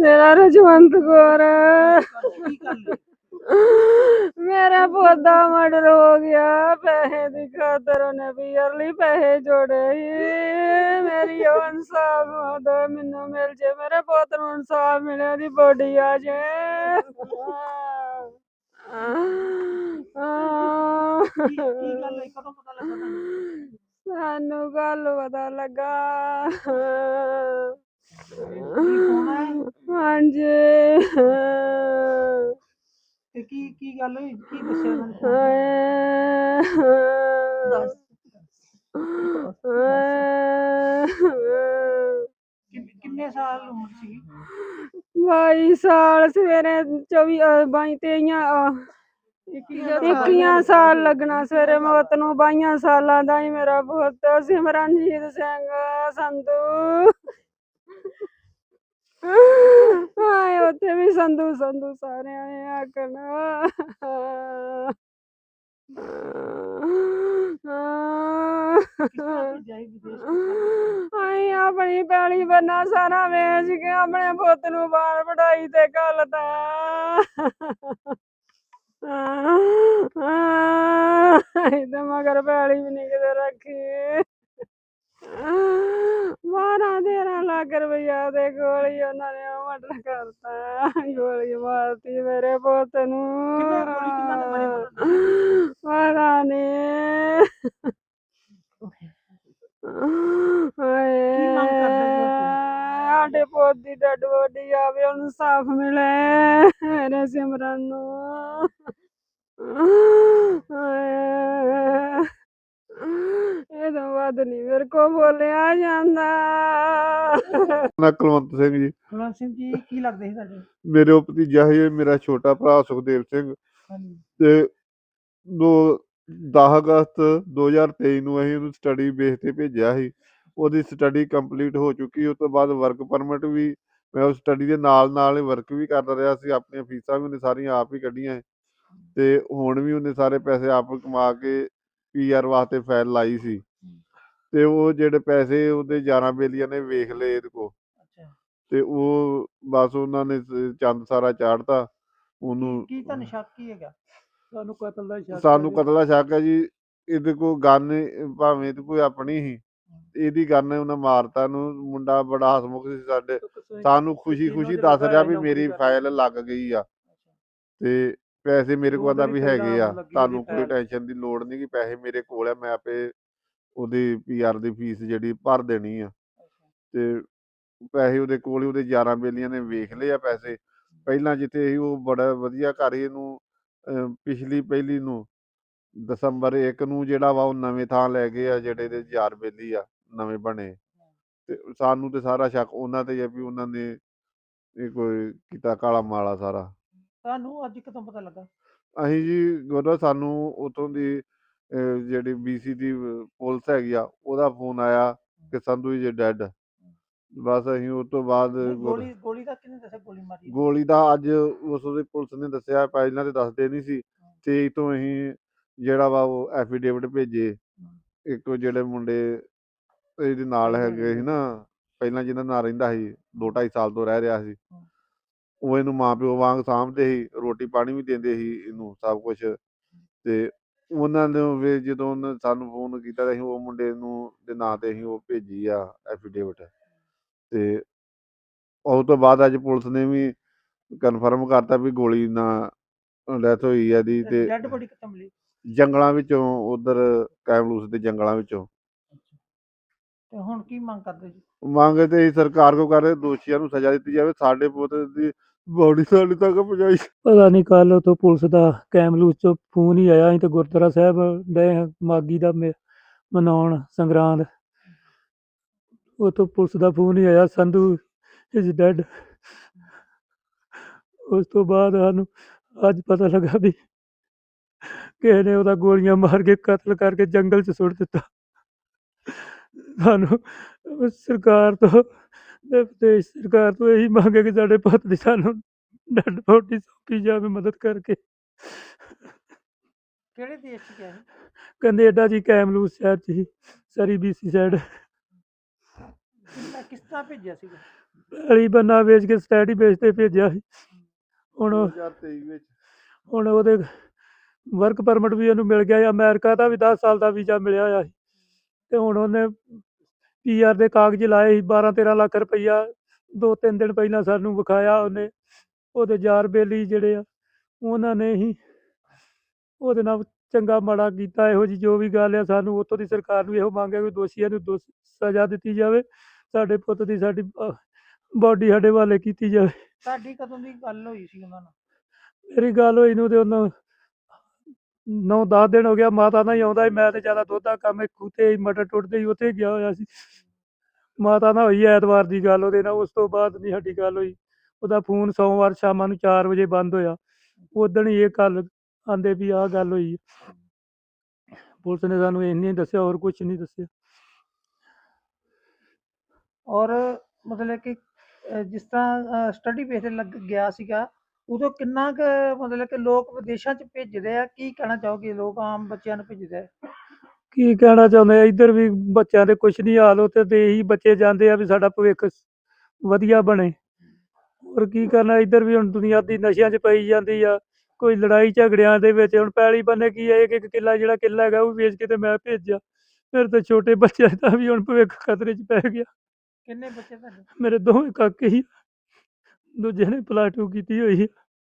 ਮੇਰਾ ਰਜਵੰਤ ਕੌਰ। ਕੀ ਗੱਲ ਹੈ? ਮੇਰਾ ਪੌਦਾ ਮਰਡਰ ਹੋ ਗਿਆ। ਪੈਸੇ ਦੀ ਖਾਤਰ ਉਹਨੇ ਪੀਅਰ ਲਈ ਪੈਸੇ ਜੋੜੇ ਸੀ। ਮੇਰੀ ਉਹ ਇਨਸਾਫ ਹੋਦਾ ਮੈਨੂੰ ਮਿਲ ਜੇ। ਮੇਰੇ ਪੁੱਤ ਨੂੰ ਇਨਸਾਫ ਮਿਲੇ ਉਹਦੀ ਬੋਡੀ ਆ ਜੇ। ਕੀ ਕੀ ਗੱਲ ਹੈ ਕਦੋਂ ਪਤਾ ਲੱਗਾ ਤੁਹਾਨੂੰ? ਸਾਨੂੰ ਗੱਲ ਪਤਾ ਲੱਗਾ। ਹਾਂਜੀ। ਤੇ ਕੀ ਕੀ ਗੱਲ ਹੋਈ? ਕੀ ਦੱਸਿਆ ਉਹਨਾਂ ਨੇ? phone ਤੇ? ਦੱਸ ਕਿੰਨ- ਕਿੰਨੇ ਸਾਲ ਉਮਰ ਸੀ ਬਾਈ ਸਾਲ ਸਵੇਰੇ 24 ਅਹ, ਬਾਈ ਤੇਈਆਂ ਇੱਕੀਆਂ ਸਾਲ ਲੱਗਣਾ ਸਵੇਰੇ ਮੌਤ ਨੂੰ ਬਾਈਆਂ ਸਾਲਾਂ ਦਾ ਹੀ ਮੇਰਾ ਪੁੱਤ ਸਿਮਰਨਜੀਤ ਸਿੰਘ ਸੰਧੂ। ਹਾਏ ਉੱਥੇ ਵੀ ਸੰਧੂ ਸੰਧੂ ਸਾਰਿਆਂ ਨੇ ਆਖਣਾ ਕਿਸ ਆਈ ਆਪਣੀ ਪੈਲੀ ਬੰਨਾ ਸਾਰਾ ਵੇਚ ਕੇ ਆਪਣੇ ਪੁੱਤ ਨੂੰ ਬਾਹਰ ਪੜਾਈ ਤੇ ਘੱਲਦਾ ਇਹਦੇ ਮਗਰ ਪੈਲੀ ਵੀ ਨਹੀਂ ਕਿਤੇ ਰੱਖੀ। ਕੋਲ ਹੀ ਉਹਨਾਂ ਨੇ ਮਰਡਰ ਕਰਤਾ। ਗੋਲੀ ਮਾਰਤੀ ਮੇਰੇ ਪੁੱਤ ਨੂੰ। ਗੋਲੀ? ਪਤਾ ਨੀ। ਹਾਏ। ਕੀ ਮੰਗ ਕਰਦੇ ਜੀ ਹੁਣ ਸਾਡੇ ਪੁੱਤ ਦੀ ਡੱਡ ਬੋਡੀ ਆਵੇ ਉਹਨੂੰ ਸਾਫ਼ ਮਿਲੇ ਮੇਰੇ ਸਿਮਰਨ ਨੂੰ। ਇਹ ਤਾਂ ਵੱਧ ਨਹੀਂ ਮੇਰੇ ਕੋ ਬੋਲਿਆ ਜਾਂਦਾ। ਮੈਂ ਕੁਲਵੰਤ ਸਿੰਘ ਜੀ। ਕੁਲਵੰਤ ਸਿੰਘ ਜੀ ਕੀ ਲੱਗਦੇ ਸੀ ਤੁਹਾਡੇ? ਮੇਰੇ ਉਹ ਭਤੀਜਾ ਹੈ ਮੇਰਾ ਛੋਟਾ ਭਰਾ ਸੁਖਦੇਵ ਸਿੰਘ। ਤੇ ਦੋ 10 ਅਗਸਤ 2023 ਨੂੰ ਅਸੀਂ ਉਹਨੂੰ ਸਟੱਡੀ ਬੇਸ ਤੇ ਭੇਜਿਆ ਸੀ। ਉਹਦੀ ਸਟੱਡੀ ਕੰਪਲੀਟ ਹੋ ਚੁੱਕੀ ਉਸ ਤੋਂ ਬਾਅਦ ਵਰਕ ਪਰਮਿਟ ਵੀ ਮੈਂ ਉਸ ਸਟੱਡੀ ਦੇ ਨਾਲ ਨਾਲ ਵਰਕ ਵੀ ਕਰਦਾ ਰਿਹਾ ਸੀ ਆਪਣੀਆਂ ਫੀਸਾਂ ਵੀ ਉਹਨੇ ਸਾਰੀਆਂ ਆਪ ਹੀ ਕੱਢੀਆਂ। ਤੇ ਹੁਣ ਵੀ ਉਹਨੇ ਸਾਰੇ ਪੈਸੇ ਆਪ ਕਮਾ ਕੇ ਪੀਆਰ ਵਾਸਤੇ ਫਾਈਲ ਲਾਈ ਸੀ। ਤੇ ਉਹ ਜਿਹੜੇ ਪੈਸੇ ਉਹਦੇ 11 ਬੇਲੀਆਂ ਨੇ ਵੇਖ ਲਏ ਇਹਦੇ ਕੋ ਅੱਛਾ। ਤੇ ਉਹ ਬਸ ਉਹਨਾਂ ਨੇ ਚੰਦ ਸਾਰਾ ਚਾੜਤਾ। ਉਹਨੂੰ ਕੀ ਤੁਹਾਨੂੰ ਸ਼ੱਕ ਕੀ ਹੈਗਾ? ਸਾਨੂੰ ਕਤਲ ਦਾ ਸ਼ੱਕ ਸਾਨੂੰ ਕਤਲ ਦਾ ਸ਼ੱਕ ਹੈ ਜੀ। ਇਹਦੇ ਕੋ ਗਨ ਭਾਵੇਂ ਤੇ ਕੋਈ ਆਪਣੀ ਹੀ। ਇਹਦੀ ਗਨ ਉਹਨਾਂ ਮਾਰਤਾ ਨੂੰ। ਮੁੰਡਾ ਬੜਾ ਹਸਮੁਖ ਸੀ ਸਾਡੇ। ਸਾਨੂੰ ਖੁਸ਼ੀ ਖੁਸ਼ੀ ਦੱਸ ਰਿਹਾ ਵੀ ਮੇਰੀ ਫਾਈਲ ਲੱਗ ਗਈ ਆ। ਤੇ ਪੈਸੇ ਮੇਰੇ ਕੋਲ ਆਂਦਾ ਵੀ ਹੈਗੇ ਆ। ਤੁਹਾਨੂੰ ਕੋਈ ਟੈਨਸ਼ਨ ਦੀ ਲੋੜ ਨਹੀਂ ਕਿ ਪੈਸੇ ਮੇਰੇ ਕੋਲ ਆ ਮੈਂ ਆਪੇ ਉਹਦੀ ਪੀਆਰ ਦੀ ਫੀਸ ਜਿਹੜੀ ਭਰ ਦੇਣੀ ਆ। ਤੇ ਪੈਸੇ ਉਹਦੇ ਕੋਲ ਹੀ ਉਹਦੇ 11 ਬੇਲੀਆਂ ਨੇ ਵੇਖ ਲਏ ਆ ਪੈਸੇ। ਪਹਿਲਾਂ ਜਿੱਥੇ ਸੀ ਉਹ ਬੜਾ ਵਧੀਆ ਘਰ ਇਹਨੂੰ ਪਿਛਲੀ ਪਹਿਲੀ ਨੂੰ ਦਸੰਬਰ 1 ਨੂੰ ਜਿਹੜਾ ਵਾ ਉਹ ਨਵੇਂ ਥਾਂ ਲੈ ਗਏ ਆ ਜਿਹੜੇ ਦੇ ਯਾਰ ਬੇਲੀ ਆ ਨਵੇਂ ਬਣੇ। ਤੇ ਸਾਨੂੰ ਤੇ ਸਾਰਾ ਸ਼ੱਕ ਉਹਨਾਂ ਤੇ ਹੀ ਆ ਵੀ ਉਹਨਾਂ ਨੇ ਇਹ ਕੋਈ ਕੀਤਾ ਕਾਲਾ ਮਾਲਾ ਸਾਰਾ। ਤੁਹਾਨੂੰ ਅੱਜ ਕਦੋਂ ਪਤਾ ਲੱਗਾ? ਅਸੀਂ ਜੀ ਗੁਰਦੁਆਰਾ ਸਾਨੂੰ ਉਤੋਂ ਦੀ ਜਿਹੜੀ ਬੀਸੀ ਦੀ ਪੁਲਿਸ ਹੈਗੀ ਆ ਉਹਦਾ ਫੋਨ ਆਇਆ ਕਿ ਸੰਧੂ ਜੀ ਡੈਡ ਬਸ ਅਸੀਂ ਉਸ ਤੋਂ ਬਾਅਦ ਗੋਲੀ ਗੋਲੀ ਦਾ ਕਿਹਨੇ ਦੱਸਿਆ ਗੋਲੀ ਮਾਰੀ? ਗੋਲੀ ਦਾ ਅੱਜ ਉਸ ਉਹਦੀ ਪੁਲਿਸ ਨੇ ਦੱਸਿਆ ਪਹਿਲਾਂ ਤੇ ਦੱਸਦੇ ਨਹੀਂ ਸੀ। ਤੇ ਤੋਂ ਅਸੀਂ ਜਿਹੜਾ ਵਾ ਉਹ ਐਫੀਡੇਵਿਟ ਭੇਜੇ। ਇੱਕ ਜਿਹੜੇ ਮੁੰਡੇ ਇਹਦੇ ਨਾਲ ਹੈਗੇ ਸੀ ਨਾ ਪਹਿਲਾਂ ਜਿਹਨਾਂ ਨਾਲ ਰਹਿੰਦਾ ਸੀ ਦੋ ਢਾਈ ਸਾਲ ਤੋਂ ਰਹਿ ਰਿਹਾ ਸੀ। ਉਹ ਇਹਨੂੰ ਮਾਂ ਪਿਓ ਵਾਂਗ ਸਾਂਭਦੇ ਸੀ ਰੋਟੀ ਪਾਣੀ ਵੀ ਦਿੰਦੇ ਸੀ ਇਹਨੂੰ ਸਭ ਕੁਝ ਤੇ ਉਹਨਾਂ ਨੇ ਵੀ ਜਦੋਂ ਉਹਨੇ ਸਾਨੂੰ ਫੋਨ ਕੀਤਾ ਤਾਂ ਅਸੀਂ ਉਹ ਮੁੰਡੇ ਨੂੰ ਦੇ ਨਾਂ ਤੇ ਅਸੀਂ ਉਹ ਭੇਜੀ ਆ ਐਫੀਡੇਵਿਟ ਤੇ ਉਸ ਤੋਂ ਬਾਅਦ ਅੱਜ ਪੁਲਿਸ ਨੇ ਵੀ ਕਨਫਰਮ ਕਰਤਾ ਵੀ ਗੋਲੀ ਨਾਲ ਡੈਥ ਹੋਈ ਆ ਦੀ ਤੇ ਡੈਡ ਬੋਡੀ ਕਿੱਥੋਂ ਮਿਲੀ ਜੰਗਲਾਂ ਵਿੱਚੋਂ ਉਧਰ ਕੈਮਲੂਸ ਦੇ ਜੰਗਲਾਂ ਵਿੱਚੋਂ। ਤੇ ਹੁਣ ਕੀ ਮੰਗ ਕਰਦੇ ਜੀ? ਮੰਗ ਤੇ ਸਰਕਾਰ ਕੋ ਕਰ ਦੋਸ਼ੀਆਂ ਨੂੰ ਸਜ਼ਾ ਦਿੱਤੀ ਜਾਵੇ ਸਾਡੇ ਪੁੱਤ ਦੀ ਬੋਡੀ ਸਾਡੇ ਤੱਕ ਪਹੁੰਚਾਈ। ਪਤਾ ਨਹੀਂ ਕੱਲ ਉਥੋਂ ਪੁਲਿਸ ਦਾ ਕੈਮਲੂਸ ਚੋਂ ਫੋਨ ਹੀ ਆਇਆ, ਅਸੀਂ ਤੇ ਗੁਰਦੁਆਰਾ ਸਾਹਿਬ ਗਏ ਹਾਂ ਮਾਗੀ ਦਾ ਮੇ- ਮਨਾਉਣ ਸੰਗਰਾਂਦ। ਉਥੋਂ ਪੁਲਿਸ ਦਾ ਫੋਨ ਹੀ ਆਇਆ, ਸੰਧੂ ਇਜ਼ ਡੈਡ ਉਸ ਤੋਂ ਬਾਅਦ ਸਾਨੂੰ ਅੱਜ ਪਤਾ ਲੱਗਾ ਵੀ ਕਿਸੇ ਨੇ ਉਹਦਾ ਗੋਲੀਆਂ ਮਾਰ ਕੇ ਕਤਲ ਕਰਕੇ ਜੰਗਲ 'ਚ ਸੁੱਟ ਦਿੱਤਾ। ਸਾਨੂੰ ਸਰਕਾਰ ਤੋਂ ਤੇ ਤੇ ਸਰਕਾਰ ਤੋਂ ਇਹੀ ਮੰਗ ਹੈ ਕਿ ਸਾਡੇ ਪੁੱਤ ਦੀ ਸਾਨੂੰ ਡੈਡ ਬੋਡੀ ਸੌਂਪੀ ਜਾਵੇ ਮਦਦ ਕਰਕੇ। ਕਿਹੜੇ ਦੇਸ਼ ਚ ਗਿਆ? ਕੈਨੇਡਾ ਜੀ ਕੈਮਲੂਸ ਸ਼ਹਿਰ ਚ ਹੀ ਸਰੀ ਬੀਸੀ ਸਾਈਡ। ਕਿੰਨਾ ਕਿਸ ਤਰ੍ਹਾਂ ਭੇਜਿਆ ਸੀਗਾ? ਪੈਲੀ ਬੰਨਾ ਵੇਚ ਕੇ ਸਟੈਡੀ ਬੇਸ ਤੇ ਭੇਜਿਆ ਸੀ। ਹੁਣ ਉਹ- 2023 ਵਿੱਚ। ਹੁਣ ਉਹਦੇ ਵਰਕ ਪਰਮਿਟ ਵੀ ਉਹਨੂੰ ਮਿਲ ਗਿਆ ਸੀ। ਅਮਰੀਕਾ ਦਾ ਵੀ 10 ਸਾਲ ਦਾ ਵੀਜ਼ਾ ਮਿਲਿਆ ਹੋਇਆ ਸੀ। ਤੇ ਹੁਣ ਉਹਨੇ ਪੀਆਰ ਦੇ ਕਾਗਜ਼ ਲਾਏ ਸੀ 12 13 ਲੱਖ ਰੁਪਈਆ ਦੋ ਤਿੰਨ ਦਿਨ ਪਹਿਲਾਂ ਸਾਨੂੰ ਵਿਖਾਇਆ ਉਹਨੇ ਉਹਦੇ ਯਾਰ ਬੇਲੀ ਜਿਹੜੇ ਆ ਉਹਨਾਂ ਨੇ ਹੀ ਉਹਦੇ ਨਾਲ ਚੰਗਾ ਮਾੜਾ ਕੀਤਾ ਇਹੋ ਜੀ ਜੋ ਵੀ ਗੱਲ ਆ ਸਾਨੂੰ ਉੱਥੋਂ ਦੀ ਸਰਕਾਰ ਨੂੰ ਇਹੋ ਮੰਗ ਹੈ ਕਿ ਦੋਸ਼ੀਆਂ ਨੂੰ ਦੋਸ਼ ਸਜ਼ਾ ਦਿੱਤੀ ਜਾਵੇ ਸਾਡੇ ਪੁੱਤ ਦੀ ਸਾਡੀ ਬਾਡੀ ਸਾਡੇ ਵਾਲੇ ਕੀਤੀ ਜਾਵੇ। ਤੁਹਾਡੀ ਕਦੋਂ ਦੀ ਗੱਲ ਹੋਈ ਸੀ ਉਹਨਾਂ ਨਾਲ? ਮੇਰੀ ਗੱਲ ਹੋਈ ਨੂੰ ਤੇ ਉਹਨਾਂ ਨੌ 10 ਦਿਨ ਹੋ ਗਿਆ ਮਾਤਾ ਨਾਲ ਹੀ ਆਉਂਦਾ ਸੀ ਮੈਂ ਤੇ ਜ਼ਿਆਦਾ ਦੁੱਧ ਦਾ ਕੰਮ ਖੂਤੇ ਮਟਰ ਟੁੱਟਦੇ ਹੀ ਉੱਥੇ ਗਿਆ ਹੋਇਆ ਸੀ। ਮਾਤਾ ਨਾਲ ਹੋਈ ਐਤਵਾਰ ਦੀ ਗੱਲ ਉਹਦੇ ਨਾਲ ਉਸ ਤੋਂ ਬਾਅਦ ਨਹੀਂ ਸਾਡੀ ਗੱਲ ਹੋਈ। ਉਹਦਾ ਫੋਨ ਸੋਮਵਾਰ ਸ਼ਾਮਾਂ ਨੂੰ 4 ਵਜੇ ਬੰਦ ਹੋਇਆ। ਉਦਣ ਹੀ ਇਹ ਗੱਲ ਆਂਦੇ ਵੀ ਆਹ ਗੱਲ ਹੋਈ। ਹੈ। ਪੁਲਿਸ ਨੇ ਸਾਨੂੰ ਇੰਨੀ ਹੀ ਦੱਸਿਆ ਹੋਰ ਕੁਝ ਨਹੀਂ ਦੱਸਿਆ। ਔਰ ਮਤਲਬ ਕਿ ਅਹ, ਜਿਸ ਤਰ੍ਹਾਂ ਸਟੱਡੀ ਬੇਸ ਤੇ ਲੱਗ ਗਿਆ ਸੀਗਾ ਉਦੋਂ ਕਿੰਨਾ ਕੁ ਮਤਲਬ ਕਿ ਲੋਕ ਵਿਦੇਸ਼ਾਂ 'ਚ ਭੇਜਦੇ ਆ? ਕੀ ਕਹਿਣਾ ਚਾਹੋਗੇ ਲੋਕ ਆਮ ਬੱਚਿਆਂ ਨੂੰ ਭੇਜਦੇ ਆ? ਕੀ ਕਹਿਣਾ ਚਾਹੁੰਦੇ ਆ? ਇੱਧਰ ਵੀ ਬੱਚਿਆਂ ਦੇ ਕੁਛ ਨਹੀਂ ਹਾਲ ਉੱਥੇ ਤੇ ਇਹੀ ਬੱਚੇ ਜਾਂਦੇ ਆ ਵੀ ਸਾਡਾ ਭਵਿੱਖ ਵਧੀਆ ਬਣੇ। ਹੋਰ ਕੀ ਕਰਨਾ? ਇੱਧਰ ਵੀ ਹੁਣ ਦੁਨੀਆ ਦੀ ਨਸ਼ਿਆਂ 'ਚ ਪਈ ਜਾਂਦੀ ਆ। ਕੋਈ ਲੜਾਈ ਝਗੜਿਆਂ ਦੇ ਵਿੱਚ ਹੁਣ ਪੈਲੀ ਬੰਨੇ ਕੀ ਹੈ ਇੱਕ ਇੱਕ ਕਿੱਲਾ ਜਿਹੜਾ ਕਿੱਲਾ ਹੈਗਾ ਉਹ ਵੇਚ ਕੇ ਤੇ ਮੈਂ ਭੇਜਿਆ। ਫਿਰ ਤੇ ਛੋਟੇ ਬੱਚਿਆਂ ਦਾ ਵੀ ਹੁਣ ਭਵਿੱਖ ਖਤਰੇ 'ਚ ਪੈ ਗਿਆ। ਕਿੰਨੇ ਬੱਚੇ ਤੁਹਾਡੇ? ਮੇਰੇ ਦੋਵੇਂ ਕਾਕੇ ਹੀ ਦੂਜੇ ਨੇ ਪਲਾਟੂ ਕੀਤੀ ਹੋਈ ਹੈ